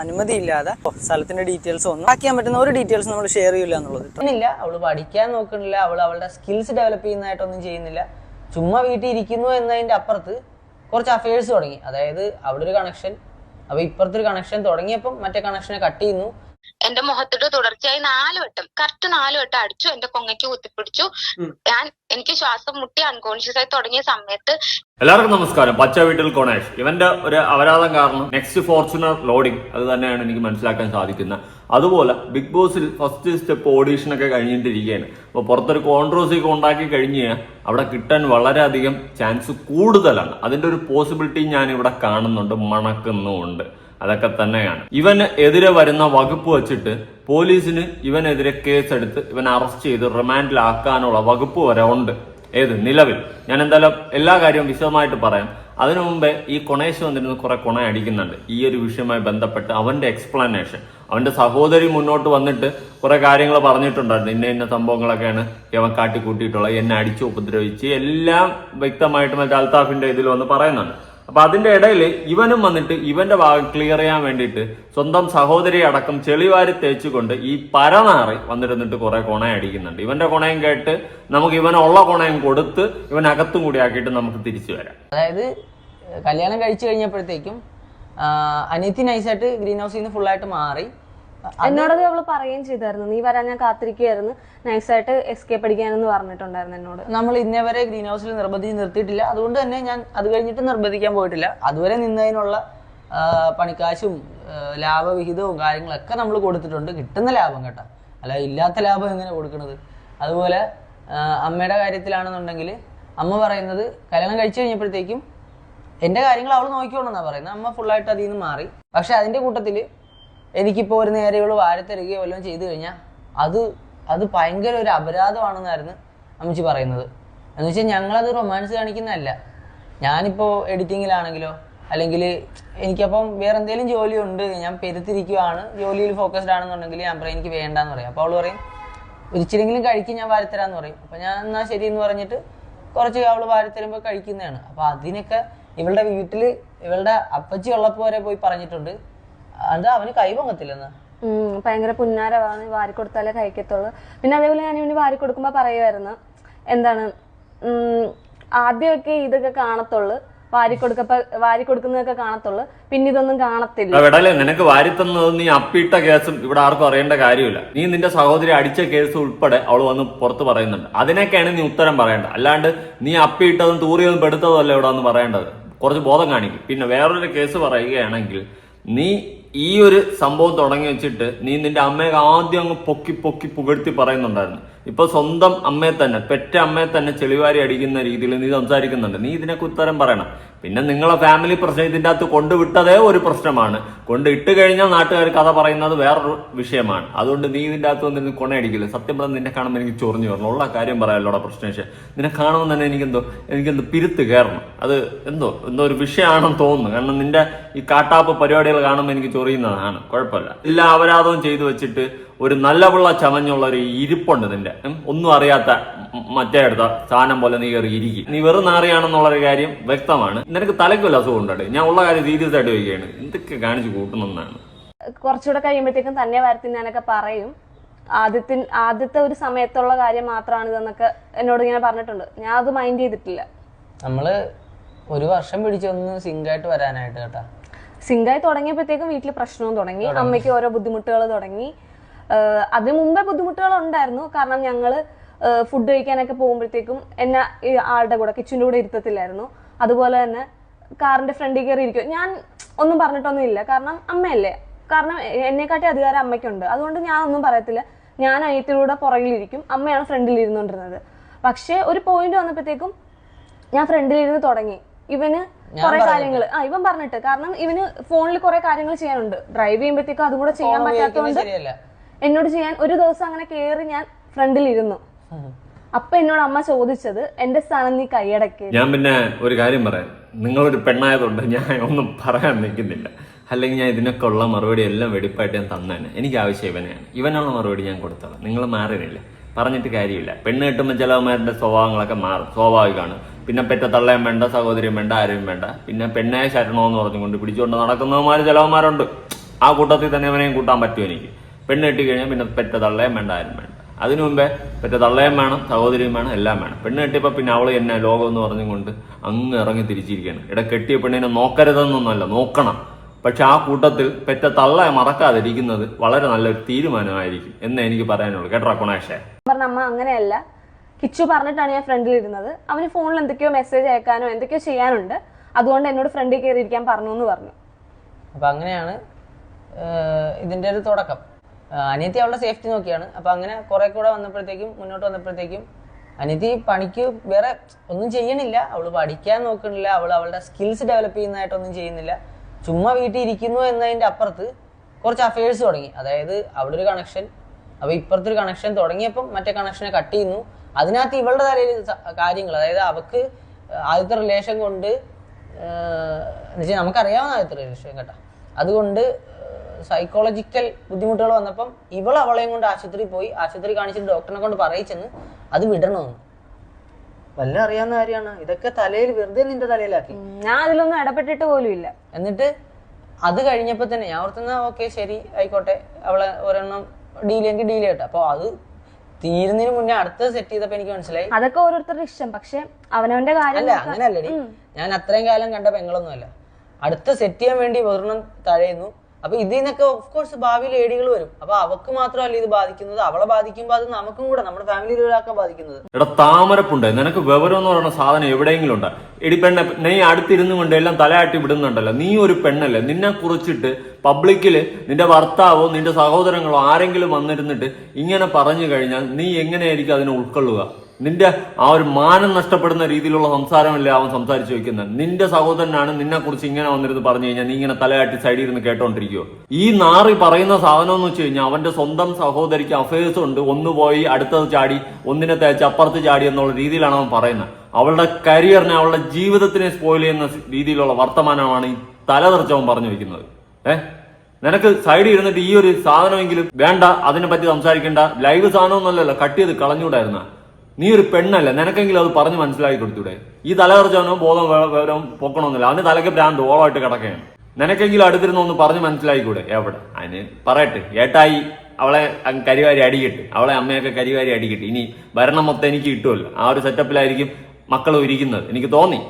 അനുമതി ഇല്ലാതെ സ്ഥലത്തിന്റെ ഡീറ്റെയിൽസ് ഒന്നും ആക്കിയാൻ പറ്റുന്ന ഒരു ഡീറ്റെയിൽസ് നമ്മൾ ഷെയർ ചെയ്യില്ല എന്നുള്ളത്. ഇല്ല അവൾ പഠിക്കാൻ നോക്കുന്നില്ല അവൾ അവളുടെ സ്കിൽസ് ഡെവലപ്പ് ചെയ്യുന്നതായിട്ടൊന്നും ചെയ്യുന്നില്ല. ചുമ്മാ വീട്ടിൽ ഇരിക്കുന്നു എന്നതിന്റെ അപ്പുറത്ത് കുറച്ച് അഫയേഴ്സ് തുടങ്ങി. അതായത് അവിടെ ഒരു കണക്ഷൻ അപ്പൊ ഇപ്പുറത്തൊരു കണക്ഷൻ തുടങ്ങിയപ്പം മറ്റേ കണക്ഷനെ കട്ട് ചെയ്യുന്നു. എന്റെ മുഖത്തിട്ട് തുടർച്ചയായി നാല് വട്ടം കറക്റ്റ് നാല് വട്ടം അടിച്ചു എന്റെ കൊങ്ങയ്ക്ക് കുത്തിപ്പിടിച്ചു. ഞാൻ എനിക്ക് ശ്വാസം മുട്ടി അൺകോൺഷ്യസ് ആയി തുടങ്ങിയ സമയത്ത് എല്ലാവർക്കും നമസ്കാരം. പച്ച വീട്ടിൽ കൊണേഷ് ഇവന്റെ ഒരു അപരാധം കാരണം നെക്സ്റ്റ് ഫോർച്യൂണർ ലോഡിംഗ് അത് തന്നെയാണ് എനിക്ക് മനസ്സിലാക്കാൻ സാധിക്കുന്നത്. അതുപോലെ ബിഗ് ബോസിൽ ഫസ്റ്റ് സ്റ്റെപ്പ് ഓഡീഷൻ ഒക്കെ കഴിഞ്ഞിട്ടിരിക്കുകയാണ്. അപ്പോൾ പുറത്തൊരു കോൺട്രോസി ഒക്കെ ഉണ്ടാക്കി കഴിഞ്ഞ് കഴിഞ്ഞാൽ അവിടെ കിട്ടാൻ വളരെയധികം ചാൻസ് കൂടുതലാണ്. അതിന്റെ ഒരു പോസിബിലിറ്റി ഞാൻ ഇവിടെ കാണുന്നുണ്ട് മണക്കുന്നുമുണ്ട്. അതൊക്കെ തന്നെയാണ്. ഇവന് എതിരെ വരുന്ന വകുപ്പ് വെച്ചിട്ട് പോലീസിന് ഇവനെതിരെ കേസെടുത്ത് ഇവൻ അറസ്റ്റ് ചെയ്ത് റിമാൻഡിലാക്കാനുള്ള വകുപ്പ് വരെ ഉണ്ട്. ഏത്? നിലവിൽ. ഞാൻ എന്തായാലും എല്ലാ കാര്യവും വിശദമായിട്ട് പറയാം. അതിനു മുമ്പേ ഈ കൊണേശ് വന്നിരുന്ന് കുറെ കൊണ അടിക്കുന്നുണ്ട്. ഈ ഒരു വിഷയവുമായി ബന്ധപ്പെട്ട് അവന്റെ എക്സ്പ്ലനേഷൻ അവന്റെ സഹോദരി മുന്നോട്ട് വന്നിട്ട് കുറെ കാര്യങ്ങൾ പറഞ്ഞിട്ടുണ്ടായിരുന്നു. ഇന്ന ഇന്ന സംഭവങ്ങളൊക്കെയാണ് ഇവൻ കാട്ടിക്കൂട്ടിയിട്ടുള്ളത്. എന്നെ അടിച്ചു ഉപദ്രവിച്ച് എല്ലാം വ്യക്തമായിട്ട് മറ്റേ അൽത്താഫിന്റെ ഇതിൽ വന്ന് പറയുന്നുണ്ട്. അപ്പൊ അതിന്റെ ഇടയിൽ ഇവനും വന്നിട്ട് ഇവന്റെ ഭാഗം ക്ലിയർ ചെയ്യാൻ വേണ്ടിയിട്ട് സ്വന്തം സഹോദരിയെ അടക്കം ചെളിവാരി തേച്ചുകൊണ്ട് ഈ പരനാറി വന്നിരുന്നിട്ട് കുറെ കൊണയം അടിക്കുന്നുണ്ട്. ഇവന്റെ കൊണയം കേട്ട് നമുക്ക് ഇവനുള്ള കൊണയം കൊടുത്ത് ഇവൻ അകത്തും കൂടി ആക്കിയിട്ട് നമുക്ക് തിരിച്ചു വരാം. അതായത് കല്യാണം കഴിച്ചു കഴിഞ്ഞപ്പോഴത്തേക്കും അനിയത്തി നൈസായിട്ട് ഗ്രീൻ ഹൗസിൽ നിന്ന് ഫുള്ളായിട്ട് മാറി. എന്നോടത് അവൾ പറയുകയും ചെയ്തായിരുന്നു. നീ വരാൻ ഞാൻ കാത്തിരിക്കുകയായിരുന്നു. നൈസായിട്ട് എസ്കേപ്പ് അടിക്കാനെന്ന് പറഞ്ഞിട്ടുണ്ടായിരുന്നു എന്നോട്. നമ്മൾ ഇന്നേ വരെ ഗ്രീൻ ഹൗസിൽ നിർബന്ധിച്ച് നിർത്തിയിട്ടില്ല. അതുകൊണ്ട് തന്നെ ഞാൻ അത് കഴിഞ്ഞിട്ട് നിർബന്ധിക്കാൻ പോയിട്ടില്ല. അതുവരെ നിന്നതിനുള്ള പണിക്കാശും ലാഭവിഹിതവും കാര്യങ്ങളൊക്കെ നമ്മൾ കൊടുത്തിട്ടുണ്ട്. കിട്ടുന്ന ലാഭം കേട്ടോ. അല്ല ഇല്ലാത്ത ലാഭം എങ്ങനെ കൊടുക്കണത്? അതുപോലെ അമ്മയുടെ കാര്യത്തിലാണെന്നുണ്ടെങ്കിൽ അമ്മ പറയുന്നത് കല്യാണം കഴിച്ചു കഴിഞ്ഞപ്പോഴത്തേക്കും എന്റെ കാര്യങ്ങൾ അവൾ നോക്കിക്കോണമെന്നാണ് പറയുന്നത്. അമ്മ ഫുള്ളായിട്ട് അതിൽ നിന്ന് മാറി. പക്ഷെ അതിന്റെ കൂട്ടത്തിൽ എനിക്കിപ്പോൾ ഒരു നേരെയുള്ള വാരത്തരികയോ വല്ലതും ചെയ്തു കഴിഞ്ഞാൽ അത് അത് ഭയങ്കര ഒരു അപരാധമാണെന്നായിരുന്നു അമ്മച്ചി പറയുന്നത്. എന്ന് വെച്ചാൽ ഞങ്ങളത് റൊമാൻസ് കാണിക്കുന്നതല്ല. ഞാനിപ്പോൾ എഡിറ്റിങ്ങിലാണെങ്കിലോ അല്ലെങ്കിൽ എനിക്കപ്പം വേറെ എന്തെങ്കിലും ജോലിയുണ്ട് ഞാൻ പെരുത്തിരിക്കുവാണ് ജോലിയിൽ ഫോക്കസ്ഡ് ആണെന്നുണ്ടെങ്കിൽ ഞാൻ പറയും എനിക്ക് വേണ്ടെന്ന് പറയും. അപ്പോൾ അവൾ പറയും ഒരിച്ചിലെങ്കിലും കഴിക്കും ഞാൻ വാരിത്തരാന്ന് പറയും. അപ്പം ഞാൻ എന്നാൽ ശരി എന്ന് പറഞ്ഞിട്ട് കുറച്ച് അവൾ വാരിത്തരുമ്പോൾ കഴിക്കുന്നതാണ്. അപ്പോൾ അതിനൊക്കെ ഇവളുടെ വീട്ടിൽ ഇവളുടെ അപ്പച്ചി ഉള്ളപ്പോൾ വരെ പോയി പറഞ്ഞിട്ടുണ്ട്. അത് അവന് കൈവങ്ങത്തില്ലെന്ന് ഭയങ്കര പുന്നാരവാണ് വാരി കൊടുത്താലേ കഴിക്കത്തുള്ളൂ. പിന്നെ അതേപോലെ ഞാൻ ഇവന് വാരി കൊടുക്കുമ്പോ പറയുമായിരുന്നു എന്താണ് ആദ്യമൊക്കെ ഇതൊക്കെ കാണത്തുള്ളു. വാരി കൊടുക്കപ്പ വാരി കൊടുക്കുന്നതൊക്കെ കാണത്തുള്ളു. പിന്നെ ഇതൊന്നും കാണത്തില്ല. വിടലേ നിനക്ക് വാരിത്തന്നത് നീ അപ്പിട്ട കേസും ഇവിടെ ആർക്കും അറിയേണ്ട കാര്യമില്ല. നീ നിന്റെ സഹോദരി അടിച്ച കേസ് ഉൾപ്പെടെ അവൾ വന്ന് പുറത്ത് പറയുന്നുണ്ട്. അതിനൊക്കെയാണ് നീ ഉത്തരം പറയേണ്ടത്. അല്ലാണ്ട് നീ അപ്പിയിട്ടതും തൂറിയതും പെടുത്തതും അല്ല ഇവിടെ വന്ന് പറയേണ്ടത്. കുറച്ച് ബോധം കാണിക്കും. പിന്നെ വേറൊരു കേസ് പറയുകയാണെങ്കിൽ നീ ഈ ഒരു സംഭവം തുടങ്ങി വെച്ചിട്ട് നീ നിന്റെ അമ്മയെ ആദ്യം അങ്ങ് പൊക്കി പൊക്കി പുകഴ്ത്തി പറയുന്നുണ്ടായിരുന്നു. ഇപ്പൊ സ്വന്തം അമ്മയെ തന്നെ പെറ്റ അമ്മയെ തന്നെ ചെളിവാരി അടിക്കുന്ന രീതിയിൽ നീ സംസാരിക്കുന്നുണ്ട്. നീ ഇതിനൊക്കെ ഉത്തരം പറയണം. പിന്നെ നിങ്ങളെ ഫാമിലി പ്രശ്നം ഇതിന്റെ അകത്ത് കൊണ്ടുവിട്ടതേ ഒരു പ്രശ്നമാണ്. കൊണ്ട് ഇട്ട് കഴിഞ്ഞാൽ നാട്ടുകാർ കഥ പറയുന്നത് വേറൊരു വിഷയമാണ്. അതുകൊണ്ട് നീ ഇതിന്റെ അകത്ത് വന്നിരുന്ന് കൊണയടിക്കില്ല. സത്യം പറഞ്ഞാൽ നിന്നെ കാണുമ്പോൾ എനിക്ക് ചൊറിഞ്ഞു വരണം. ഉള്ള കാര്യം പറയാമല്ലോടാ പ്രശ്നേഷ് നിന്നെ കാണുമ്പോൾ തന്നെ എനിക്കെന്തോ എനിക്കെന്തോ പിരുത്ത് കയറണം. അത് എന്തോ എന്തോ ഒരു വിഷയമാണെന്ന് തോന്നുന്നു. കാരണം നിന്റെ ഈ കാട്ടാപ്പ് പരിപാടികൾ കാണുമ്പോൾ എനിക്ക് ചൊറിയുന്നതാണ്. കുഴപ്പമില്ല. എല്ലാ അപരാധവും ചെയ്തു വെച്ചിട്ട് ഒരു നല്ല പിള്ള ചമഞ്ഞുള്ള ഒരു ഇരിപ്പുണ്ട് നിന്റെ. ഒന്നും അറിയാത്ത മറ്റേ അടുത്ത സാധനം പോലെ നീ കയറി ഇരിക്കും. നീ വെറും നാറിയാണെന്നുള്ള ഒരു കാര്യം വ്യക്തമാണ്. നിനക്ക് തലയ്ക്കൊല്ല അസുഖം ഉണ്ടേ? ഞാൻ ഉള്ള കാര്യം സീരിയസ് ആയിട്ട് വയ്ക്കുകയാണ് എന്തൊക്കെ കാണിച്ചു കൂട്ടുന്നെന്നാണ് കുറച്ചുകൂടെ കഴിയുമ്പോഴത്തേക്കും തന്നെ വരത്തിന്നാനൊക്കെ പറയും. ആദ്യത്തിൻ ആദ്യത്തെ ഒരു സമയത്തുള്ള കാര്യം മാത്രമാണ് ഇതെന്നൊക്കെ എന്നോട് ഇങ്ങനെ പറഞ്ഞിട്ടുണ്ട്. ഞാൻ അത് മൈൻഡ് ചെയ്തിട്ടില്ല. നമ്മൾ ഒരു വർഷം പിടിച്ചൊന്ന് സിങ്കായിട്ട് വരാനായിട്ട് കേട്ടാ. സിങ്കായി തുടങ്ങിയപ്പോഴത്തേക്കും വീട്ടിൽ പ്രശ്നവും തുടങ്ങി. അമ്മയ്ക്ക് ഓരോ ബുദ്ധിമുട്ടുകൾ തുടങ്ങി. അതിന് മുമ്പേ ബുദ്ധിമുട്ടുകൾ ഉണ്ടായിരുന്നു കാരണം ഞങ്ങൾ ഫുഡ് കഴിക്കാനൊക്കെ പോകുമ്പോഴത്തേക്കും എന്നെ ആളുടെ കൂടെ കിച്ചന്റെ കൂടെ ഇരുത്തത്തില്ലായിരുന്നു. അതുപോലെ തന്നെ കാറിന്റെ ഫ്രണ്ടിൽ കയറി ഇരിക്കും. ഞാൻ ഒന്നും പറഞ്ഞിട്ടൊന്നും ഇല്ല. കാരണം അമ്മയല്ലേ? കാരണം എന്നെക്കാട്ടി അധികാരം അമ്മയ്ക്കുണ്ട്. അതുകൊണ്ട് ഞാൻ ഒന്നും പറയത്തില്ല. ഞാൻ അനിയത്തിലൂടെ പുറകിലിരിക്കും. അമ്മയാണ് ഫ്രണ്ടിൽ ഇരുന്നുകൊണ്ടിരുന്നത്. പക്ഷേ ഒരു പോയിന്റ് വന്നപ്പോഴത്തേക്കും ഞാൻ ഫ്രണ്ടിലിരുന്ന് തുടങ്ങി. ഇവന് കുറെ കാര്യങ്ങൾ ആ ഇവൻ പറഞ്ഞിട്ട്. കാരണം ഇവന് ഫോണിൽ കുറെ കാര്യങ്ങൾ ചെയ്യാനുണ്ട്. ഡ്രൈവ് ചെയ്യുമ്പോഴത്തേക്കും അതും കൂടെ ചെയ്യാൻ പറ്റാത്തതുകൊണ്ട് എന്നോട് ചെയ്യാൻ ഒരു ദിവസം അങ്ങനെ കേറി ഞാൻ ഫ്രണ്ടിൽ ഇരുന്നു അപ്പൊ എന്നോട് അമ്മ ചോദിച്ചത് എന്റെ സ്ഥാനം നീ കൈയടക്കി. ഞാൻ പിന്നെ ഒരു കാര്യം പറയാം. നിങ്ങളൊരു പെണ്ണായതുകൊണ്ട് ഞാൻ ഒന്നും പറയാൻ നിൽക്കുന്നില്ല. അല്ലെങ്കിൽ ഞാൻ ഇതിനൊക്കെ ഉള്ള മറുപടി എല്ലാം വെടിപ്പായിട്ട് ഞാൻ തന്നേനെ. എനിക്ക് ആവശ്യം ഇവനെയാണ്. ഇവനുള്ള മറുപടി ഞാൻ കൊടുത്തോളാം. നിങ്ങൾ മാറിയില്ല പറഞ്ഞിട്ട് കാര്യമില്ല. പെണ്ണ് കിട്ടുമ്പോൾ ചിലവന്മാരുടെ സ്വഭാവങ്ങളൊക്കെ മാറും. സ്വാഭാവികമാണ്. പിന്നെ പെറ്റ തള്ളയും വേണ്ട സഹോദരിയും വേണ്ട ആരും വേണ്ട. പിന്നെ പെണ്ണായ ശരണമെന്ന് പറഞ്ഞുകൊണ്ട് പിടിച്ചുകൊണ്ട് നടക്കുന്നവന്മാർ ചിലവന്മാരുണ്ട് ആ കൂട്ടത്തിൽ തന്നെ അവനെയും കൂട്ടാൻ പറ്റും എനിക്ക്? പെണ്ണ് കെട്ടി കഴിഞ്ഞാൽ പിന്നെ പെറ്റ തള്ളയും വേണ്ട ആരും വേണ്ട. അതിനു മുമ്പേ പെറ്റ തള്ളയും വേണം സഹോദരിയും വേണം എല്ലാം വേണം. പെണ്ണ് കെട്ടിയപ്പോൾ പിന്നെ അവൾ എന്നെ ലോകം എന്ന് പറഞ്ഞുകൊണ്ട് അങ്ങ് ഇറങ്ങി തിരിച്ചിരിക്കുകയാണ് ഇട കെട്ടിയ പെണ്ണിനെ നോക്കരുതെന്നൊന്നല്ല നോക്കണം. പക്ഷെ ആ കൂട്ടത്തിൽ പെറ്റ തള്ള മറക്കാതിരിക്കുന്നത് വളരെ നല്ലൊരു തീരുമാനമായിരിക്കും എന്ന് എനിക്ക് പറയാനുള്ളൂ. കേട്ടോ കൊണേഷേ? പറഞ്ഞ അമ്മ അങ്ങനെയല്ല. കിച്ചു പറഞ്ഞിട്ടാണ് ഞാൻ ഫ്രണ്ടിൽ ഇരുന്നത്. അവന് ഫോണിൽ എന്തൊക്കെയോ മെസ്സേജ് അയക്കാനോ എന്തൊക്കെയോ ചെയ്യാനുണ്ട്. അതുകൊണ്ട് എന്നോട് ഫ്രണ്ടിൽ കയറിയിരിക്കാൻ പറഞ്ഞു എന്ന് പറഞ്ഞു. അപ്പൊ അങ്ങനെയാണ് ഇതിന്റെ ഒരു തുടക്കം. അനിയത്തി അവളുടെ സേഫ്റ്റി നോക്കിയാണ്. അപ്പൊ അങ്ങനെ കുറെ കൂടെ വന്നപ്പോഴത്തേക്കും മുന്നോട്ട് വന്നപ്പോഴത്തേക്കും അനിയത്തി പണിക്ക് വേറെ ഒന്നും ചെയ്യണില്ല. അവൾ പഠിക്കാൻ നോക്കണില്ല. അവൾ അവളുടെ സ്കിൽസ് ഡെവലപ്പ് ചെയ്യുന്നതായിട്ടൊന്നും ചെയ്യുന്നില്ല. ചുമ്മാ വീട്ടിൽ ഇരിക്കുന്നു എന്നതിന്റെ അപ്പുറത്ത് കുറച്ച് അഫയേഴ്സ് തുടങ്ങി. അതായത് അവിടെ ഒരു കണക്ഷൻ അപ്പൊ ഇപ്പുറത്തെ ഒരു കണക്ഷൻ തുടങ്ങിയപ്പം മറ്റേ കണക്ഷനെ കട്ട് ചെയ്യുന്നു. അതിനകത്ത് ഇവളുടെ തലയിൽ കാര്യങ്ങൾ അതായത് അവക്ക് ആദ്യത്തെ റിലേഷൻ കൊണ്ട് എന്നുവെച്ചാൽ നമുക്കറിയാവുന്ന ആദ്യത്തെ റിലേഷൻ കേട്ടോ. അതുകൊണ്ട് സൈക്കോളജിക്കൽ ബുദ്ധിമുട്ടുകൾ വന്നപ്പം ഇവൾ അവളെയും കൊണ്ട് ആശുപത്രിയിൽ പോയി. ആശുപത്രി കാണിച്ചിട്ട് ഡോക്ടറിനെ കൊണ്ട് പറയിച്ചെന്ന് അത് വിടണമെന്ന് വല്ല അറിയാവുന്ന കാര്യമാണ്. ഇതൊക്കെ തലയിൽ വെറുതെ നിന്റെ തലയിലാക്കി. ഞാൻ അതിലൊന്നും ഇടപെട്ടിട്ട് പോലും ഇല്ല. എന്നിട്ട് അത് കഴിഞ്ഞപ്പോ തന്നെ ഞാൻ ഓർത്തുന്ന ഓക്കെ ശരി ആയിക്കോട്ടെ. അവളെ ഒരെണ്ണം ഡീൽ എങ്കിൽ ഡീൽ ചെയ്യട്ടെ. അപ്പോൾ അത് തീരുന്നതിന് മുന്നേ അടുത്ത് സെറ്റ് ചെയ്തപ്പോ എനിക്ക് മനസ്സിലായി. അതൊക്കെ ഓരോരുത്തരുടെ ഇഷ്ടം. പക്ഷെ അവനവന്റെ കാര്യം അല്ല അങ്ങനെയല്ലടി. ഞാൻ അത്രയും കാലം കണ്ട പെങ്ങളൊന്നുമല്ല. അടുത്ത സെറ്റ് ചെയ്യാൻ വേണ്ടി ഒരെണ്ണം തഴയുന്നു. അപ്പൊ ഇതിൽ നിന്നൊക്കെ ഓഫ് കോഴ്സ് ഭാവിയിൽ ഏടികൾ വരും. അപ്പൊ അവക്ക് മാത്രമല്ല ഇത് ബാധിക്കുന്നത്. അവളെ ബാധിക്കുമ്പോൾ അത് നമുക്കും കൂടെ നമ്മുടെ ഫാമിലിയിൽ ഒരാൾക്കാണ് ബാധിക്കുന്നത്. എടാ താമരപ്പുണ്ട്. നിനക്ക് വിവരം എന്ന് പറയുന്ന സാധനം എവിടെയെങ്കിലും ഉണ്ട്. എടി പെണ്ണെ നീ അടുത്തിരുന്നു കൊണ്ട് എല്ലാം തലയാട്ടി വിടുന്നുണ്ടല്ലോ. നീ ഒരു പെണ്ണല്ലേ? നിന്നെ കുറിച്ചിട്ട് പബ്ലിക്കിൽ നിന്റെ ഭർത്താവോ നിന്റെ സഹോദരങ്ങളോ ആരെങ്കിലും വന്നിരുന്നിട്ട് ഇങ്ങനെ പറഞ്ഞു കഴിഞ്ഞാൽ നീ എങ്ങനെയായിരിക്കും അതിനെ ഉൾക്കൊള്ളുക? നിന്റെ ആ ഒരു മാനം നഷ്ടപ്പെടുന്ന രീതിയിലുള്ള സംസാരമല്ലേ അവൻ സംസാരിച്ചു വെക്കുന്നത്? നിന്റെ സഹോദരനാണ് നിന്നെ കുറിച്ച് ഇങ്ങനെ വന്നിരുന്ന് പറഞ്ഞു കഴിഞ്ഞാൽ നീ ഇങ്ങനെ തലയാട്ടി സൈഡിൽ ഇരുന്ന് കേട്ടോണ്ടിരിക്കുവോ? ഈ നാറി പറയുന്ന സാധനം എന്ന് വെച്ച് കഴിഞ്ഞാൽ അവന്റെ സ്വന്തം സഹോദരിക്ക് അഫേഴ്സ് ഉണ്ട്. ഒന്ന് പോയി അടുത്തത് ചാടി ഒന്നിനെ തേച്ച് അപ്പുറത്ത് ചാടി എന്നുള്ള രീതിയിലാണ് അവൻ പറയുന്നത്. അവളുടെ കരിയറിനെ അവളുടെ ജീവിതത്തിനെ സ്പോയിൽ ചെയ്യുന്ന രീതിയിലുള്ള വർത്തമാനമാണ് ഈ തലതെറിച്ചവൻ പറഞ്ഞു വെക്കുന്നത്. ഏഹ് നിനക്ക് സൈഡിൽ ഇരുന്നിട്ട് ഈ ഒരു സാധനമെങ്കിലും വേണ്ട അതിനെ പറ്റി സംസാരിക്കേണ്ട ലൈവ് സാധനമൊന്നുമല്ലല്ലോ കട്ട് ചെയ്ത് കളഞ്ഞൂടായിരുന്ന നീ ഒരു പെണ്ണല്ല? നിനക്കെങ്കിലും അത് പറഞ്ഞ് മനസ്സിലാക്കി കൊടുത്തൂടെ? ഈ തലകർച്ചവനോ ബോധം വിവരം പൊക്കണമെന്നില്ല അവന് തലയ്ക്ക് ഭ്രാന്ത് ഓളമായിട്ട് കിടക്കുകയാണ്. നിനക്കെങ്കിലും അടുത്തിരുന്ന് ഒന്ന് പറഞ്ഞ് മനസ്സിലാക്കിക്കൂടെ എവിടെ? അതിന് പറയട്ടെ. ഏട്ടായി അവളെ കരിവാരി അടികിട്ട്. അവളെ അമ്മയൊക്കെ കരിവാരി അടികിട്ട്. ഇനി ഭരണം മൊത്തം എനിക്ക് കിട്ടുമല്ലോ. ആ ഒരു സെറ്റപ്പിലായിരിക്കും മക്കളും ഇരിക്കുന്നത്. എനിക്ക് തോന്നി.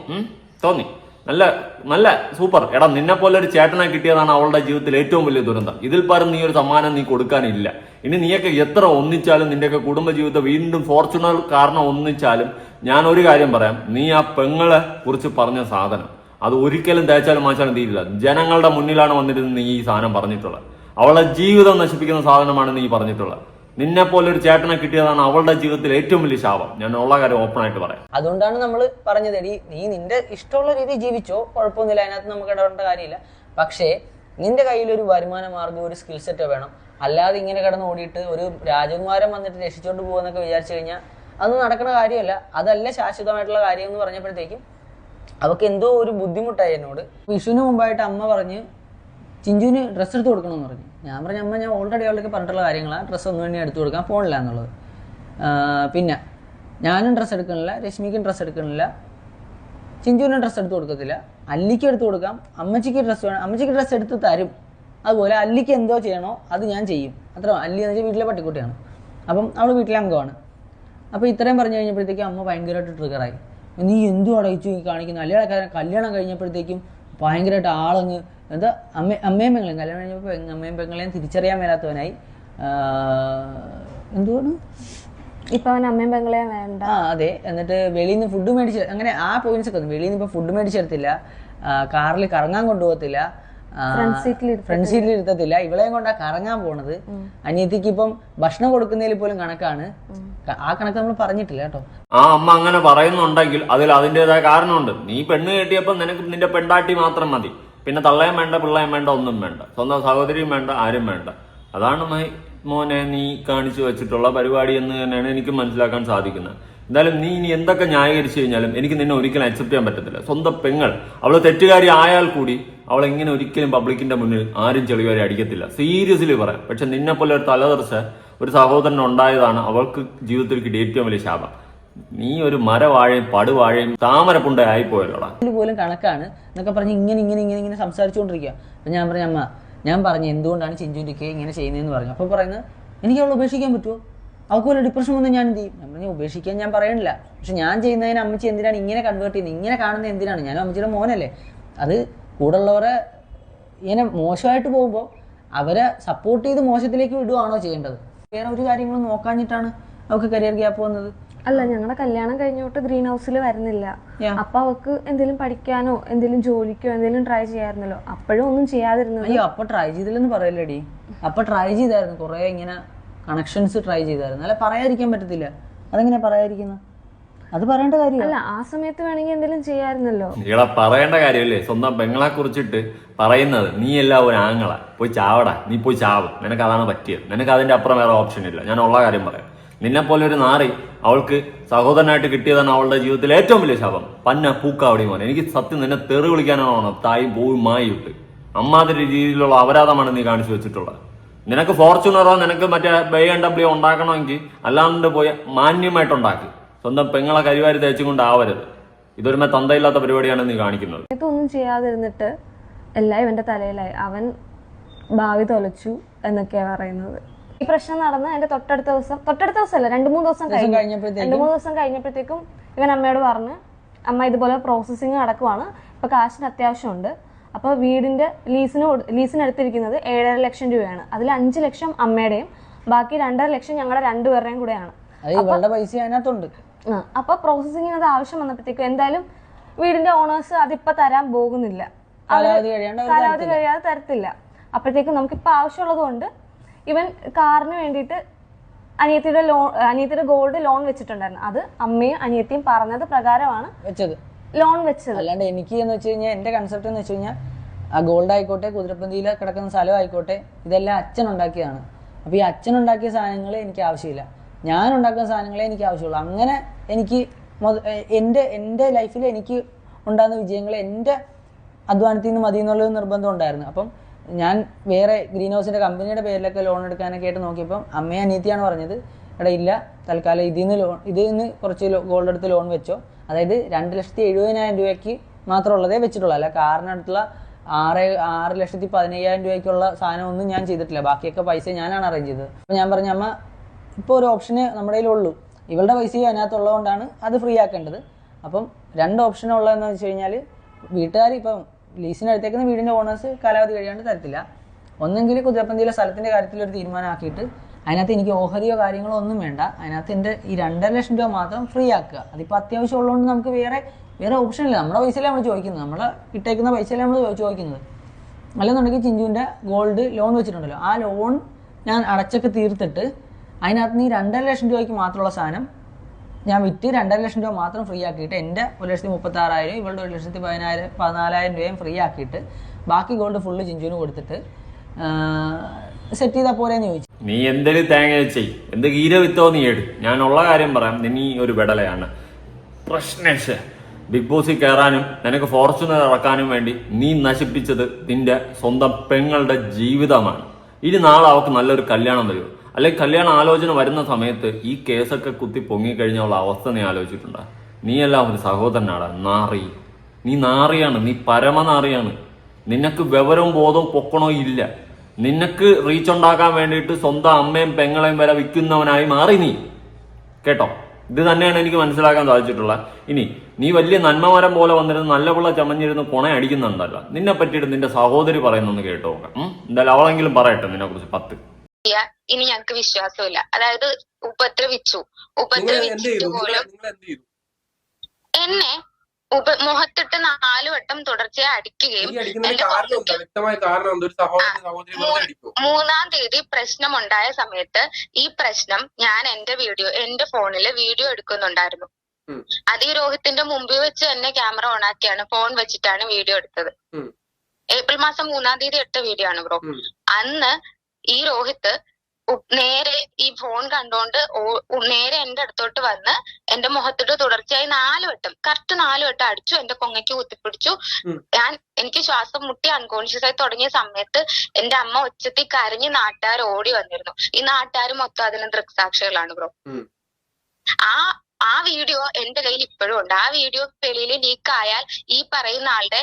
തോന്നി. നല്ല നല്ല സൂപ്പർ. എടാ നിന്നെ പോലെ ഒരു ചേട്ടനെ കിട്ടിയതാണ് അവളുടെ ജീവിതത്തിൽ ഏറ്റവും വലിയ ദുരന്തം. ഇതിൽ പരം നീ ഒരു സമ്മാനം നീ കൊടുക്കാനില്ല. ഇനി നീയൊക്കെ എത്ര ഒന്നിച്ചാലും നിന്റെയൊക്കെ കുടുംബജീവിതം വീണ്ടും ഫോർച്യൂണർ കാരണം ഒന്നിച്ചാലും ഞാൻ ഒരു കാര്യം പറയാം. നീ ആ പെങ്ങളെ കുറിച്ച് പറഞ്ഞ സാധനം അത് ഒരിക്കലും തേച്ചാലും മാച്ചാലും തീരില്ല. ജനങ്ങളുടെ മുന്നിലാണ് വന്നിരുന്നത് നീ ഈ സാധനം പറഞ്ഞിട്ടുള്ളത്. അവളെ ജീവിതം നശിപ്പിക്കുന്ന സാധനമാണ് നീ പറഞ്ഞിട്ടുള്ളത്. നിന്നെ പോലെ ഒരു ചേട്ടനെ കിട്ടിയതാണ് അവളുടെ ജീവിതത്തിൽ ഏറ്റവും വലിയ ശാപം. ഞാൻ ഉള്ള കാര്യം ഓപ്പൺ ആയിട്ട് പറയാം. അതുകൊണ്ടാണ് നമ്മൾ പറഞ്ഞത് നീ നിന്റെ ഇഷ്ടമുള്ള രീതി ജീവിച്ചോ കുഴപ്പമൊന്നുമില്ല അതിനകത്ത് നമുക്ക് ഇടപെടേണ്ട കാര്യമില്ല. പക്ഷേ നിന്റെ കയ്യിൽ ഒരു വരുമാന മാർഗം ഒരു സ്കിൽ സെറ്റ് വേണം. അല്ലാതെ ഇങ്ങനെ കിടന്ന് ഓടിയിട്ട് ഒരു രാജകുമാരൻ വന്നിട്ട് രക്ഷിച്ചോണ്ട് പോകുന്നൊക്കെ വിചാരിച്ചു കഴിഞ്ഞാൽ അതൊന്നും നടക്കുന്ന കാര്യമല്ല. അതല്ല ശാശ്വതമായിട്ടുള്ള കാര്യം എന്ന് പറഞ്ഞപ്പോഴത്തേക്കും അവൾക്ക് എന്തോ ഒരു ബുദ്ധിമുട്ടായി എന്നോട്. വിഷുവിന് മുമ്പായിട്ട് അമ്മ പറഞ്ഞ് ചിഞ്ചുവിന് ഡ്രസ്സ് എടുത്ത് കൊടുക്കണമെന്ന് പറഞ്ഞു. ഞാൻ പറഞ്ഞ അമ്മ ഞാൻ ഓൾറെഡി അവൾക്ക് പറഞ്ഞിട്ടുള്ള കാര്യങ്ങളാണ് ഡ്രസ്സ് ഒന്നും വേണ്ടി എടുത്തു കൊടുക്കാൻ ഫോണില്ല എന്നുള്ളത്. പിന്നെ ഞാനും ഡ്രസ്സ് എടുക്കണില്ല രശ്മിക്കും ഡ്രസ്സ് എടുക്കണില്ല ചിഞ്ചുവിന് ഡ്രസ്സ് എടുത്തു കൊടുക്കത്തില്ല. അല്ലിക്ക് എടുത്തു കൊടുക്കാം. അമ്മച്ചിക്ക് ഡ്രസ്സ് വേണം. അമ്മച്ചിക്ക് ഡ്രസ്സ് എടുത്ത് തരും. അതുപോലെ അല്ലിക്ക് എന്തോ ചെയ്യണോ അത് ഞാൻ ചെയ്യും. അത്ര അല്ലി എന്ന് വെച്ചാൽ വീട്ടിലെ പട്ടിക്കുട്ടിയാണ്. അപ്പം അവൾ വീട്ടിലെ അംഗമാണ്. അപ്പോൾ ഇത്രയും പറഞ്ഞു കഴിഞ്ഞപ്പോഴത്തേക്കും അമ്മ ഭയങ്കരമായിട്ട് ട്രിഗറായി നീ എന്തു അടയിച്ചു ഈ കാണിക്കുന്ന? കല്യാണം കല്യാണം കഴിഞ്ഞപ്പോഴത്തേക്കും ഭയങ്കരമായിട്ട് ആളങ്ങ് എന്താ? അമ്മ അമ്മയും പെങ്ങളെയും കല്യാണം കഴിഞ്ഞപ്പോൾ പെങ്ങ- അമ്മയും പെങ്ങളെയും തിരിച്ചറിയാൻ മേലാത്തവനായി. എന്തുകൊണ്ട് എന്തുവാണ്? ഇപ്പൊ അവൻ അമ്മയും പെങ്ങളെയും വേണ്ട. ആ അതെ. എന്നിട്ട് വെളിയിൽ നിന്ന് ഫുഡ് മേടിച്ച് അങ്ങനെ ആ പോയിന്റ്സ് ഒക്കെ വെളിയിൽ നിന്ന് ഇപ്പൊ ഫുഡ് മേടിച്ചെടുത്തില്ല. കാറിൽ കറങ്ങാൻ കൊണ്ടുപോകത്തില്ല. ഫ്രണ്ട് സീറ്റിൽ ഇരുത്തത്തില്ല. ഇവളെയും കൊണ്ടാ കറങ്ങാൻ പോണത്. അനിയത്തിക്ക് ഇപ്പം ഭക്ഷണം കൊടുക്കുന്നതിൽ പോലും കണക്കാണ്. ആ കണക്ക് നമ്മൾ പറഞ്ഞിട്ടില്ല കേട്ടോ. ആ അമ്മ അങ്ങനെ പറയുന്നുണ്ടെങ്കിൽ അതിൽ അതിന്റെതായ കാരണമുണ്ട്. നീ പെണ്ണ് കെട്ടിയപ്പോൾ നിനക്ക് നിന്റെ പെണ്ടാട്ടി മാത്രം മതി. പിന്നെ തള്ളയും വേണ്ട പിള്ളയും വേണ്ട ഒന്നും വേണ്ട. സ്വന്തം സഹോദരിയും വേണ്ട ആരും വേണ്ട. അതാണ് മോനെ നീ കാണിച്ചു വെച്ചിട്ടുള്ള പരിപാടി എന്ന് തന്നെയാണ് എനിക്ക് മനസ്സിലാക്കാൻ സാധിക്കുന്നത്. എന്തായാലും നീ ഇനി എന്തൊക്കെ ന്യായീകരിച്ചു കഴിഞ്ഞാലും എനിക്ക് നിന്നെ ഒരിക്കലും അക്സെപ്റ്റ് ചെയ്യാൻ പറ്റത്തില്ല. സ്വന്തം പെങ്ങൾ. അവൾ തെറ്റുകാരി ആയാൽ കൂടി അവൾ എങ്ങനെ ഒരിക്കലും പബ്ലിക്കിന്റെ മുന്നിൽ ആരും ചെളിവരെ അടിക്കത്തില്ല. സീരിയസ്ലി പറയാം. പക്ഷെ നിന്നെ പോലെ ഒരു തലതെറിച്ച് ഒരു സഹോദരൻ ഉണ്ടായതാണ് അവൾക്ക് ജീവിതത്തിൽ കിട്ടിയ ഏറ്റവും വലിയ ശാപം. നീ ഒരു മരവാഴയും പടുവാഴയും ആയിപ്പോയല്ലോടാ ഇതിൽ പോലും കണക്കാണ്. എന്നൊക്കെ പറഞ്ഞ് ഇങ്ങനെ ഇങ്ങനെ ഇങ്ങനെ ഇങ്ങനെ സംസാരിച്ചുകൊണ്ടിരിക്കുക ഞാൻ പറഞ്ഞു അമ്മ ഞാൻ പറഞ്ഞു എന്തുകൊണ്ടാണ് ചിഞ്ചുന്റെക്ക് ഇങ്ങനെ ചെയ്യുന്നതെന്ന് പറഞ്ഞു. അപ്പോൾ പറയുന്നത് എനിക്ക് അവളെ ഉപേക്ഷിക്കാൻ പറ്റുമോ അവൾക്ക് വല്ല ഡിപ്രഷൻ വന്ന് ഞാൻ എന്ത് ചെയ്യും? ഞാൻ ഉപേക്ഷിക്കാൻ ഞാൻ പറയണില്ല. പക്ഷെ ഞാൻ ചെയ്യുന്നതിന് അമ്മച്ചി എന്തിനാണ് ഇങ്ങനെ കൺവേർട്ട് ചെയ്യുന്നത്? ഇങ്ങനെ കാണുന്നത് എന്തിനാണ്? ഞാൻ അമ്മച്ചിയുടെ മോനല്ലേ. അത് കൂടുള്ളവരെ ഇങ്ങനെ മോശമായിട്ട് പോകുമ്പോൾ അവരെ സപ്പോർട്ട് ചെയ്ത് മോശത്തിലേക്ക് വിടുവാണോ ചെയ്യേണ്ടത്? വേറെ ഒരു കാര്യങ്ങളും നോക്കാഞ്ഞിട്ടാണ് അവൾക്ക് കരിയർ ഗ്യാപ്പ് വന്നത്. അല്ല ഞങ്ങളെ കല്യാണം കഴിഞ്ഞോട്ട് ഗ്രീൻ ഹൗസിൽ വരുന്നില്ല. അപ്പൊ അവക്ക് എന്തെങ്കിലും പഠിക്കാനോ എന്തെങ്കിലും ജോലിക്കോ എന്തെങ്കിലും ട്രൈ ചെയ്യാറുണ്ടല്ലോ അപ്പോഴും ഒന്നും ചെയ്യാതിരുന്നു അയ്യോ അപ്പൊ ട്രൈ ചെയ്തില്ലെന്ന് പറയല്ലേടി? അപ്പൊ ട്രൈ ചെയ്തായിരുന്നു. കുറെ ഇങ്ങനെ കണക്ഷൻസ് ട്രൈ ചെയ്തായിരുന്നു. അല്ല പറയാതിരിക്കാൻ പറ്റത്തില്ല. അതെങ്ങനെ പറയാതിരിക്കുന്നത് അത് പറയേണ്ട കാര്യം അല്ല ആ സമയത്ത് വേണമെങ്കിൽ എന്തെങ്കിലും ചെയ്യാറുണ്ടല്ലോ ഇവിടെ പറയേണ്ട കാര്യമല്ലേ? സ്വന്തം പെങ്ങളെ കുറിച്ചിട്ട് പറയുന്നത് നീ എല്ലാം ഒരു ആങ്ങള. പോയി ചാവടാ. നീ പോയി ചാവ്. നിനക്ക് അതാണ് പറ്റിയത്. നിനക്ക് അതിന്റെ അപ്പുറം വേറെ ഓപ്ഷൻ ഇല്ല. ഞാൻ ഉള്ള കാര്യം പറയാം. നിന്നെ പോലെ ഒരു നാറി അവൾക്ക് സഹോദരനായിട്ട് കിട്ടിയതാണ് അവളുടെ ജീവിതത്തിലെ ഏറ്റവും വലിയ ശാപം. പന്ന പൂക്കാവടി മോനെ. എനിക്ക് സത്യം നിന്നെ തെറി വിളിക്കാനാണോ? തായും പോയി മായി ഇട്ട് അമ്മാതിരി രീതിയിലുള്ള അപരാധമാണ് നീ കാണിച്ചു വെച്ചിട്ടുള്ളത്. നിനക്ക് ഫോർച്യൂണറോ നിനക്ക് മറ്റേ ബൈ എൻ ഡബ്ല്യു ഉണ്ടാക്കണമെങ്കിൽ അല്ലാണ്ട് പോയ മാന്യമായിട്ട് ഉണ്ടാക്കി. സ്വന്തം പെങ്ങളെ കരിവാരി തേച്ചുകൊണ്ട് ആവരുത്. ഇതൊരുമേ തന്തയില്ലാത്ത പരിപാടിയാണ് നീ കാണിക്കുന്നത്. ഇതൊന്നും ചെയ്യാതിരുന്നിട്ട് എല്ലാം ഇവന്റെ തലയിലായി. അവൻ ഭാവി തൊലച്ചു എന്നൊക്കെയാ പറയുന്നത്. ഈ പ്രശ്നം നടന്ന് എന്റെ തൊട്ടടുത്ത ദിവസം തൊട്ടടുത്ത ദിവസമല്ല രണ്ട് മൂന്ന് ദിവസം കഴിഞ്ഞു. രണ്ട് മൂന്ന് ദിവസം കഴിഞ്ഞപ്പോഴത്തേക്കും ഇവൻ അമ്മയോട് പറഞ്ഞ് അമ്മ ഇതുപോലെ പ്രോസസ്സിങ് നടക്കുവാണ് ഇപ്പൊ കാശിന് അത്യാവശ്യമുണ്ട്. അപ്പൊ വീടിന്റെ ലീസിന് ലീസിന് എടുത്തിരിക്കുന്നത് ഏഴര ലക്ഷം രൂപയാണ്. അതിൽ അഞ്ച് ലക്ഷം അമ്മയുടെയും ബാക്കി രണ്ടര ലക്ഷം ഞങ്ങളുടെ രണ്ടുപേരുടെയും കൂടെയാണ്. അത് ഇവളുടെ പൈസ അതിനകത്തുണ്ട്. ആ, അപ്പൊ പ്രോസസ്സിങ്ങിന് അത് ആവശ്യം വന്നപ്പോഴത്തേക്കും എന്തായാലും വീടിന്റെ ഓണേഴ്സ് അതിപ്പോ തരാൻ പോകുന്നില്ല. കാലാവധി കഴിയാതെ തരത്തില്ല. അപ്പോഴത്തേക്കും നമുക്കിപ്പോ ആവശ്യമുള്ളത് കൊണ്ട് ഇവൻ കാറിന് വേണ്ടിയിട്ട് അനിയത്തിയുടെ ലോൺ അനിയത്തിയുടെ ഗോൾഡ് ലോൺ വെച്ചിട്ടുണ്ടായിരുന്നു. അത് അമ്മയും അനിയത്തിയും പറഞ്ഞത് പ്രകാരമാണ് വെച്ചത്. ലോൺ വെച്ചത്. അല്ലാണ്ട് എനിക്ക് എന്ന് വെച്ച് കഴിഞ്ഞാൽ എന്റെ കൺസെപ്റ്റ് എന്ന് വെച്ച് കഴിഞ്ഞാൽ ആ ഗോൾഡ് ആയിക്കോട്ടെ കുതിരപ്പന്തിയിൽ കിടക്കുന്ന സ്ഥലം ആയിക്കോട്ടെ ഇതെല്ലാം അച്ഛൻ ഉണ്ടാക്കിയതാണ്. അപ്പോൾ ഈ അച്ഛൻ ഉണ്ടാക്കിയ സാധനങ്ങളെ എനിക്ക് ആവശ്യമില്ല. ഞാൻ ഉണ്ടാക്കുന്ന സാധനങ്ങളെ എനിക്ക് ആവശ്യമുള്ളൂ. അങ്ങനെ എനിക്ക് എന്റെ എന്റെ എന്റെ എന്റെ ലൈഫിൽ എനിക്ക് ഉണ്ടാകുന്ന വിജയങ്ങൾ എന്റെ അധ്വാനത്തിൽ നിന്ന് മതി എന്നുള്ളൊരു നിർബന്ധം ഉണ്ടായിരുന്നു. അപ്പം ഞാൻ വേറെ ഗ്രീൻ ഹൗസിന്റെ കമ്പനിയുടെ പേരിലൊക്കെ ലോൺ എടുക്കാനൊക്കെ ആയിട്ട് നോക്കിയപ്പം അമ്മയെ അനീത്തിയാണ് പറഞ്ഞത് എടാ ഇല്ല തൽക്കാലം ഇതിൽ നിന്ന് ലോൺ ഇതിൽ നിന്ന് കുറച്ച് ഗോൾഡ് എടുത്ത് ലോൺ വെച്ചോ. അതായത് രണ്ട് ലക്ഷത്തി എഴുപതിനായിരം രൂപയ്ക്ക് മാത്രമുള്ളതേ വെച്ചിട്ടുള്ളൂ. അല്ല കാറിനടുത്തുള്ള ആറ് ആറ് ലക്ഷത്തി പതിനയ്യായിരം രൂപയ്ക്കുള്ള സാധനമൊന്നും ഞാൻ ചെയ്തിട്ടില്ല. ബാക്കിയൊക്കെ പൈസ ഞാനാണ് അറേഞ്ച് ചെയ്തത്. അപ്പോൾ ഞാൻ പറഞ്ഞ അമ്മ ഇപ്പോൾ ഒരു ഓപ്ഷന് നമ്മുടെ കയ്യിലുള്ളൂ. ഇവളുടെ പൈസയും അതിനകത്തുള്ളതുകൊണ്ടാണ് അത് ഫ്രീ ആക്കേണ്ടത്. അപ്പം രണ്ട് ഓപ്ഷൻ ഉള്ളതെന്ന് വെച്ച് കഴിഞ്ഞാൽ വീട്ടുകാർ ഇപ്പം ലീസിന് എടുത്തേക്കുന്ന വീടിന്റെ ഓണേഴ്സ് കാലാവധി കഴിയാണ്ട് തരത്തില്ല. ഒന്നെങ്കിൽ കുതിരപ്പന്തിയിലെ സ്ഥലത്തിന്റെ കാര്യത്തിൽ ഒരു തീരുമാനമാക്കിയിട്ട് അതിനകത്ത് എനിക്ക് ഓഹരിയോ കാര്യങ്ങളോ ഒന്നും വേണ്ട. അതിനകത്ത് എന്റെ ഈ രണ്ടര ലക്ഷം രൂപ മാത്രം ഫ്രീ ആക്കുക. അതിപ്പോൾ അത്യാവശ്യം ഉള്ളതുകൊണ്ട് നമുക്ക് വേറെ വേറെ ഓപ്ഷൻ ഇല്ല. നമ്മുടെ പൈസയിലാണ് നമ്മൾ ചോദിക്കുന്നത്. നമ്മൾ ഇട്ടേക്കുന്ന പൈസയിലാണ് നമ്മൾ ചോദിക്കുന്നത്. അല്ലെന്നുണ്ടെങ്കിൽ ചിഞ്ചുവിന്റെ ഗോൾഡ് ലോൺ വെച്ചിട്ടുണ്ടല്ലോ. ആ ലോൺ ഞാൻ അടച്ചൊക്കെ തീർത്തിട്ട് അതിനകത്ത് ഈ രണ്ടര ലക്ഷം രൂപയ്ക്ക് മാത്രമുള്ള സാധനം ഞാൻ വിറ്റ് രണ്ടര ലക്ഷം രൂപ മാത്രം ഫ്രീ ആക്കിയിട്ട് എന്റെ ഒരു ലക്ഷത്തി മുപ്പത്തി ആറായിരം ഇവളുടെ ഒരു ലക്ഷത്തി പതിനായിരം പതിനാലായിരം രൂപയും ഫ്രീ ആക്കിയിട്ട് ബാക്കി ഗോൾഡ് ഫുള്ള് ചിഞ്ചുവിന് കൊടുത്തിട്ട് സെറ്റ് ചെയ്താൽ പോരെന്ന് ചോദിച്ചു. നീ എന്തെങ്കിലും തേങ്ങ ചെയ് എന്ത് ഗീര വിത്തോ നീ എടു. ഞാൻ ഉള്ള കാര്യം പറയാം നീ ഒരു വിടലയാണ്. പ്രശ്നേഷ് ബിഗ് ബോസിൽ കയറാനും നിനക്ക് ഫോർച്യൂണർ ഇറക്കാനും വേണ്ടി നീ നശിപ്പിച്ചത് നിന്റെ സ്വന്തം പെങ്ങളുടെ ജീവിതമാണ്. ഇനി നാളെ അവൾക്ക് നല്ലൊരു കല്യാണം വരുമോ അല്ലെങ്കിൽ കല്യാണ ആലോചന വരുന്ന സമയത്ത് ഈ കേസൊക്കെ കുത്തി പൊങ്ങിക്കഴിഞ്ഞുള്ള അവസ്ഥ നീ ആലോചിച്ചിട്ടുണ്ടോ? നീയെല്ലാം ഒരു സഹോദരനാടാ നാറി. നീ നാറിയാണ് നീ പരമനാറിയാണ്. നിനക്ക് വിവരവും ബോധവും പൊക്കണോ ഇല്ല. നിനക്ക് റീച്ച് ഉണ്ടാക്കാൻ വേണ്ടിയിട്ട് സ്വന്തം അമ്മയും പെങ്ങളെയും വരെ വിൽക്കുന്നവനായി മാറി നീ. കേട്ടോ? ഇത് തന്നെയാണ് എനിക്ക് മനസ്സിലാക്കാൻ സാധിച്ചിട്ടുള്ളത്. ഇനി നീ വലിയ നന്മമരം പോലെ വന്നിരുന്ന് നല്ല പിള്ള ചമഞ്ഞിരുന്ന് കൊണ അടിക്കുന്നുണ്ടല്ലോ. നിന്നെ പറ്റിയിട്ട് നിന്റെ സഹോദരി പറയുന്നൊന്ന് കേട്ടോ എന്തായാലും അവളെങ്കിലും പറയട്ടെ നിന്നെ കുറിച്ച് പത്ത്. ഇനി ഞങ്ങക്ക് വിശ്വാസമില്ല. അതായത് ഉപദ്രവിച്ചു ഉപദ്രവിച്ചിട്ട് പോലും എന്നെ ഉപ മുഖത്തിട്ട് നാലു വട്ടം തുടർച്ചയായി അടിക്കുകയും മൂന്നാം തീയതി പ്രശ്നമുണ്ടായ സമയത്ത് ഈ പ്രശ്നം ഞാൻ എന്റെ വീഡിയോ എന്റെ ഫോണിൽ വീഡിയോ എടുക്കുന്നുണ്ടായിരുന്നു. അത് ഈ രോഹിത്തിന്റെ മുമ്പിൽ വെച്ച് തന്നെ ക്യാമറ ഓൺ ആക്കിയാണ് ഫോൺ വെച്ചിട്ടാണ് വീഡിയോ എടുത്തത്. ഏപ്രിൽ മാസം മൂന്നാം തീയതി എടുത്ത വീഡിയോ ആണ് ബ്രോ. അന്ന് ഈ രോഹിത് നേരെ ഈ ഫോൺ കണ്ടോണ്ട് നേരെ എന്റെ അടുത്തോട്ട് വന്ന് എന്റെ മുഖത്തിട്ട് തുടർച്ചയായി നാല് വട്ടം കറക്റ്റ് നാല് വട്ടം അടിച്ചു എന്റെ കൊങ്ങയ്ക്ക് കുത്തിപ്പിടിച്ചു. ഞാൻ എനിക്ക് ശ്വാസം മുട്ടി അൺകോൺഷ്യസ് ആയി തുടങ്ങിയ സമയത്ത് എന്റെ അമ്മ ഉച്ചത്തി കരഞ്ഞ് നാട്ടുകാർ ഓടി വന്നിരുന്നു. ഈ നാട്ടുകാർ മൊത്തം അതിന് ദൃക്സാക്ഷികളാണ് ബ്രോ ആ ആ വീഡിയോ എന്റെ കയ്യിൽ ഇപ്പോഴും ഉണ്ട്. ആ വീഡിയോ വെളിയിൽ ലീക്ക് ആയാൽ ഈ പറയുന്ന ആളുടെ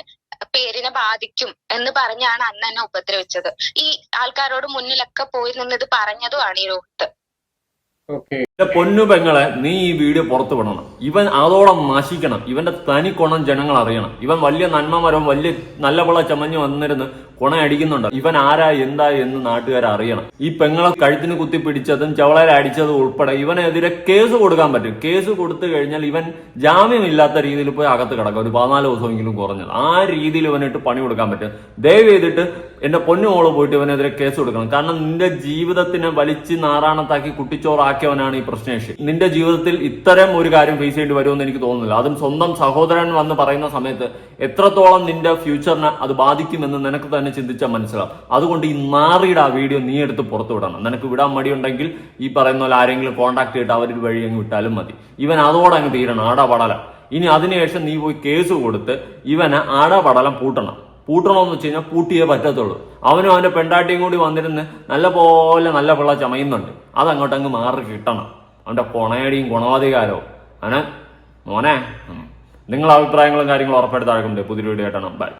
പേരിനെ ബാധിക്കും എന്ന് പറഞ്ഞാണ് അന്ന് എന്നെ ഉപദ്രവിച്ചത്. ഈ ആൾക്കാരോട് മുന്നിലൊക്കെ പോയി നിന്ന് ഇത് പറഞ്ഞതുമാണ് ഈ എന്റെ പൊന്നു പെങ്ങളെ നീ ഈ വീഡിയോ പുറത്തു വിടണം. ഇവൻ അതോടെ നശിക്കണം. ഇവന്റെ തനി കുണം ജനങ്ങൾ അറിയണം. ഇവൻ വലിയ നന്മമരവും വലിയ നല്ല പുള്ള ചമഞ്ഞു വന്നിരുന്ന് കുണയടിക്കുന്നുണ്ട് ഇവൻ ആരാ എന്താ എന്ന് നാട്ടുകാർ അറിയണം. ഈ പെങ്ങളെ കഴുത്തിന് കുത്തി പിടിച്ചതും ചവളയിൽ അടിച്ചതും ഉൾപ്പെടെ ഇവനെതിരെ കേസ് കൊടുക്കാൻ പറ്റും. കേസ് കൊടുത്തു കഴിഞ്ഞാൽ ഇവൻ ജാമ്യമില്ലാത്ത രീതിയിൽ പോയി അകത്ത് കിടക്കും. ഒരു പതിനാല് ദിവസമെങ്കിലും കുറഞ്ഞത്. ആ രീതിയിൽ ഇവനിട്ട് പണി കൊടുക്കാൻ പറ്റും. ദയവ് ചെയ്തിട്ട് എന്റെ പൊന്നുമോൾ പോയിട്ട് ഇവനെതിരെ കേസ് കൊടുക്കണം. കാരണം നിന്റെ ജീവിതത്തിനെ വലിച്ച് നാറാണത്താക്കി കുട്ടിച്ചോറാക്കിയവനാണ് ഈ പ്രശ്നേഷി നിന്റെ ജീവിതത്തിൽ ഇത്തരം ഒരു കാര്യം ഫേസ് ചെയ്യേണ്ടി വരുമെന്ന് എനിക്ക് തോന്നുന്നില്ല. അതും സ്വന്തം സഹോദരൻ വന്ന് പറയുന്ന സമയത്ത് എത്രത്തോളം നിന്റെ ഫ്യൂച്ചറിനെ അത് ബാധിക്കുമെന്ന് നിനക്ക് തന്നെ ചിന്തിച്ചാൽ മനസ്സിലാവും. അതുകൊണ്ട് ഈ നാറിയുടെ ആ വീഡിയോ നീ എടുത്ത് പുറത്തു വിടണം. നിനക്ക് വിടാൻ മടിയുണ്ടെങ്കിൽ ഈ പറയുന്ന പോലെ ആരെങ്കിലും കോൺടാക്ട് ചെയ്തിട്ട് അവർ വഴി അങ്ങ് വിട്ടാലും മതി. ഇവൻ അതോടെ അങ്ങ് തീരണം. ആടപടലം. ഇനി അതിനുശേഷം നീ പോയി കേസ് കൊടുത്ത് ഇവനെ ആടപടലം പൂട്ടണം. പൂട്ടണമെന്ന് വെച്ച് കഴിഞ്ഞാൽ പൂട്ടിയേ പറ്റത്തുള്ളൂ. അവനും അവന്റെ പെണ്ടാട്ടിയും കൂടി വന്നിരുന്ന് നല്ല പോലെ നല്ല പിള്ള ചമയുന്നുണ്ട്. അത് അങ്ങോട്ടങ്ങ് മാറി കിട്ടണം. അവന്റെ കൊണയടിയും ഗുണവാധികാരവും. അങ്ങനെ മോനെ? നിങ്ങളുടെ നിങ്ങളെ അഭിപ്രായങ്ങളും കാര്യങ്ങളും ഉറപ്പെടുത്താറുണ്ട് പുതിയ വീഡിയോ കേട്ടണം ബൈ